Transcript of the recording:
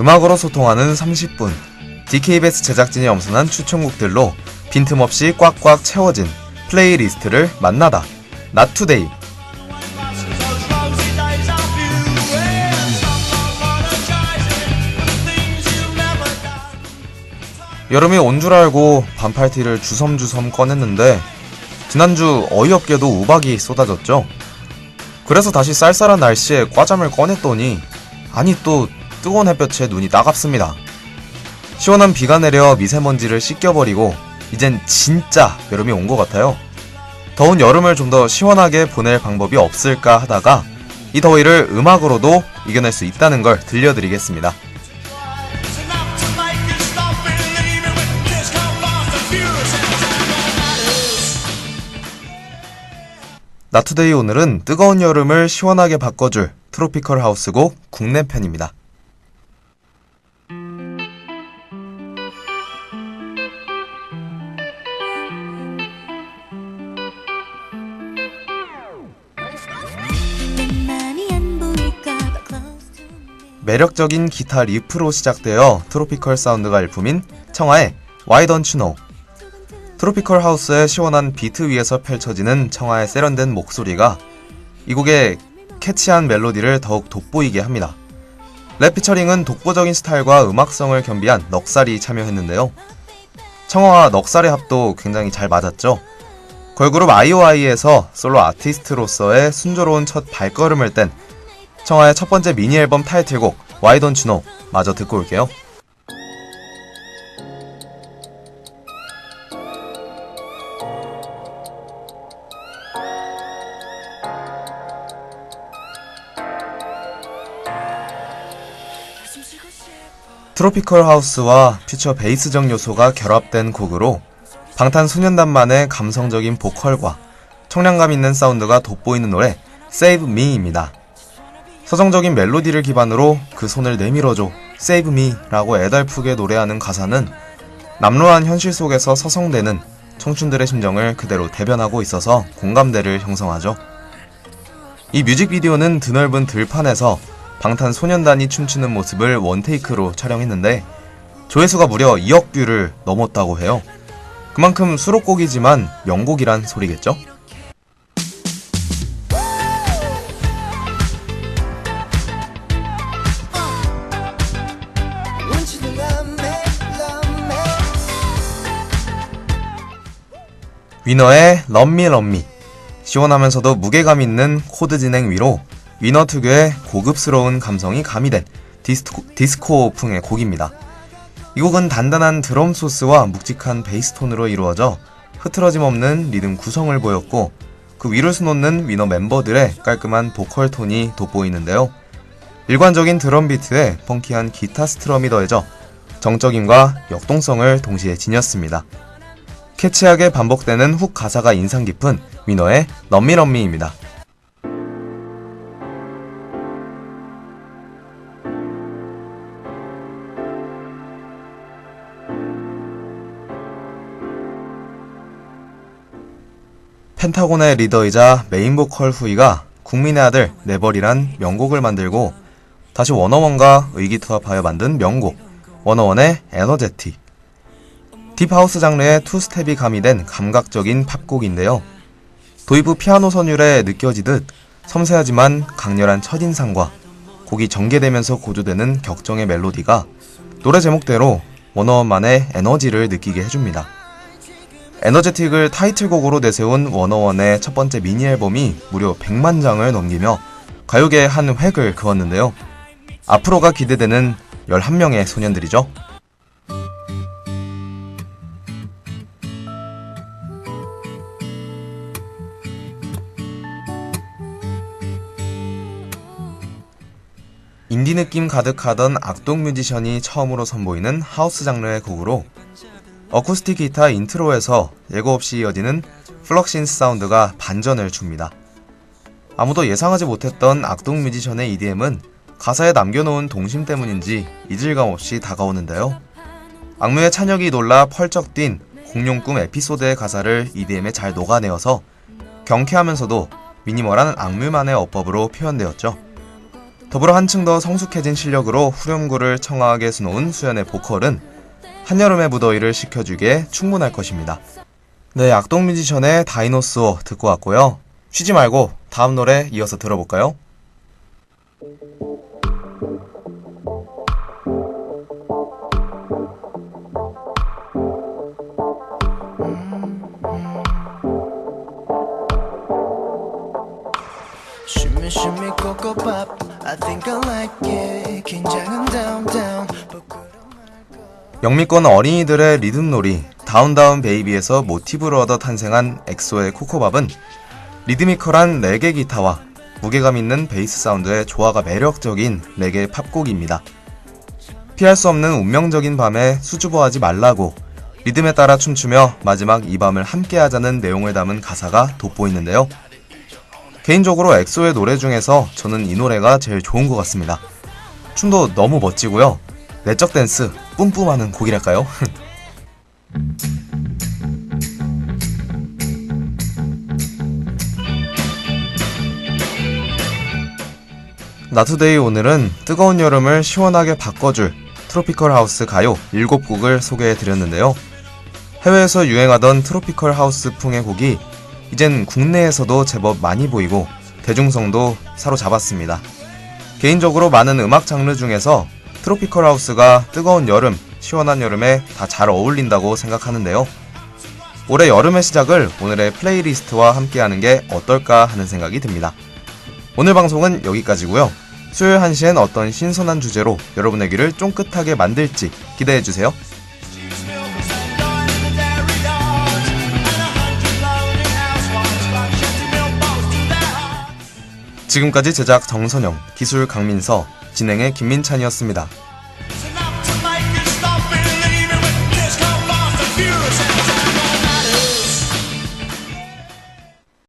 음악으로 소통하는 30분. DKBS 제작진이 엄선한 추천곡들로 빈틈없이 꽉꽉 채워진 플레이리스트를 만나다. 나투데이. 여름이 온 줄 알고 반팔티를 주섬주섬 꺼냈는데 지난주 어이없게도 우박이 쏟아졌죠. 그래서 다시 쌀쌀한 날씨에 꽈잠을 꺼냈더니 아니 또 뜨거운 햇볕에 눈이 따갑습니다. 시원한 비가 내려 미세먼지를 씻겨버리고 이젠 진짜 여름이 온 것 같아요. 더운 여름을 좀 더 시원하게 보낼 방법이 없을까 하다가 이 더위를 음악으로도 이겨낼 수 있다는 걸 들려드리겠습니다. 나투데이 오늘은 뜨거운 여름을 시원하게 바꿔줄 트로피컬 하우스곡 국내 편입니다. 매력적인 기타 리프로 시작되어 트로피컬 사운드가 일품인 청하의 Why Don't You Know 트로피컬 하우스의 시원한 비트 위에서 펼쳐지는 청하의 세련된 목소리가 이 곡의 캐치한 멜로디를 더욱 돋보이게 합니다. 랩 피처링은 독보적인 스타일과 음악성을 겸비한 넉살이 참여했는데요. 청하와 넉살의 합도 굉장히 잘 맞았죠. 걸그룹 아이오아이에서 솔로 아티스트로서의 순조로운 첫 발걸음을 뗀 청하의 첫 번째 미니 앨범 타이틀곡 Why Don't You Know 마저 듣고 올게요. 트로피컬 하우스와 퓨처 베이스적 요소가 결합된 곡으로 방탄소년단만의 감성적인 보컬과 청량감 있는 사운드가 돋보이는 노래 Save Me입니다. 서정적인 멜로디를 기반으로 그 손을 내밀어줘 Save Me라고 애달프게 노래하는 가사는 남루한 현실 속에서 서성대는 청춘들의 심정을 그대로 대변하고 있어서 공감대를 형성하죠. 이 뮤직비디오는 드넓은 들판에서 방탄소년단이 춤추는 모습을 원테이크로 촬영했는데 조회수가 무려 2억 뷰를 넘었다고 해요. 그만큼 수록곡이지만 명곡이란 소리겠죠? 위너의 럼미 럼미 시원하면서도 무게감 있는 코드 진행 위로 위너 특유의 고급스러운 감성이 가미된 디스코, 디스코 풍의 곡입니다. 이 곡은 단단한 드럼 소스와 묵직한 베이스 톤으로 이루어져 흐트러짐 없는 리듬 구성을 보였고 그 위를 수놓는 위너 멤버들의 깔끔한 보컬 톤이 돋보이는데요. 일관적인 드럼 비트에 펑키한 기타 스트럼이 더해져 정적임과 역동성을 동시에 지녔습니다. 캐치하게 반복되는 훅 가사가 인상 깊은 위너의 럼미럼미입니다. 펜타곤의 리더이자 메인 보컬 후이가 국민의 아들 네버리란 명곡을 만들고 다시 워너원과 의기투합하여 만든 명곡 워너원의 에너제틱 딥하우스 장르의 투스텝이 가미된 감각적인 팝곡인데요. 도입 후 피아노 선율에 느껴지듯 섬세하지만 강렬한 첫인상과 곡이 전개되면서 고조되는 격정의 멜로디가 노래 제목대로 워너원만의 에너지를 느끼게 해줍니다. 에너제틱을 타이틀곡으로 내세운 워너원의 첫 번째 미니 앨범이 무려 100만 장을 넘기며 가요계의 한 획을 그었는데요. 앞으로가 기대되는 11명의 소년들이죠. 인디 느낌 가득하던 악동 뮤지션이 처음으로 선보이는 하우스 장르의 곡으로 어쿠스틱 기타 인트로에서 예고 없이 이어지는 플럭신스 사운드가 반전을 줍니다. 아무도 예상하지 못했던 악동 뮤지션의 EDM은 가사에 남겨놓은 동심 때문인지 이질감 없이 다가오는데요. 악뮤의 찬혁이 놀라 펄쩍 뛴 공룡 꿈 에피소드의 가사를 EDM에 잘 녹아내어서 경쾌하면서도 미니멀한 악뮤만의 어법으로 표현되었죠. 더불어 한층 더 성숙해진 실력으로 후렴구를 청아하게 수놓은 수연의 보컬은 한여름의 무더위를 식혀주기에 충분할 것입니다. 네, 악동 뮤지션의 다이노스오 듣고 왔고요. 쉬지 말고 다음 노래 이어서 들어볼까요? Shimmy pop 영미권 어린이들의 리듬놀이 다운다운 베이비에서 모티브로 얻어 탄생한 엑소의 코코밥은 리드미컬한 레게 기타와 무게감 있는 베이스 사운드의 조화가 매력적인 레게 팝곡입니다. 피할 수 없는 운명적인 밤에 수줍어하지 말라고 리듬에 따라 춤추며 마지막 이 밤을 함께 하자는 내용을 담은 가사가 돋보이는데요. 개인적으로 엑소의 노래 중에서 저는 이 노래가 제일 좋은 것 같습니다. 춤도 너무 멋지고요. 내적 댄스 뿜뿜하는 곡이랄까요? 나투데이 오늘은 뜨거운 여름을 시원하게 바꿔줄 트로피컬 하우스 가요 7곡을 소개해 드렸는데요. 해외에서 유행하던 트로피컬 하우스 풍의 곡이 이젠 국내에서도 제법 많이 보이고 대중성도 사로잡았습니다. 개인적으로 많은 음악 장르 중에서 트로피컬 하우스가 뜨거운 여름, 시원한 여름에 다 잘 어울린다고 생각하는데요. 올해 여름의 시작을 오늘의 플레이리스트와 함께하는 게 어떨까 하는 생각이 듭니다. 오늘 방송은 여기까지고요. 수요일 1시엔 어떤 신선한 주제로 여러분의 귀를 쫑긋하게 만들지 기대해주세요. 지금까지 제작 정선영, 기술 강민서, 진행의 김민찬이었습니다.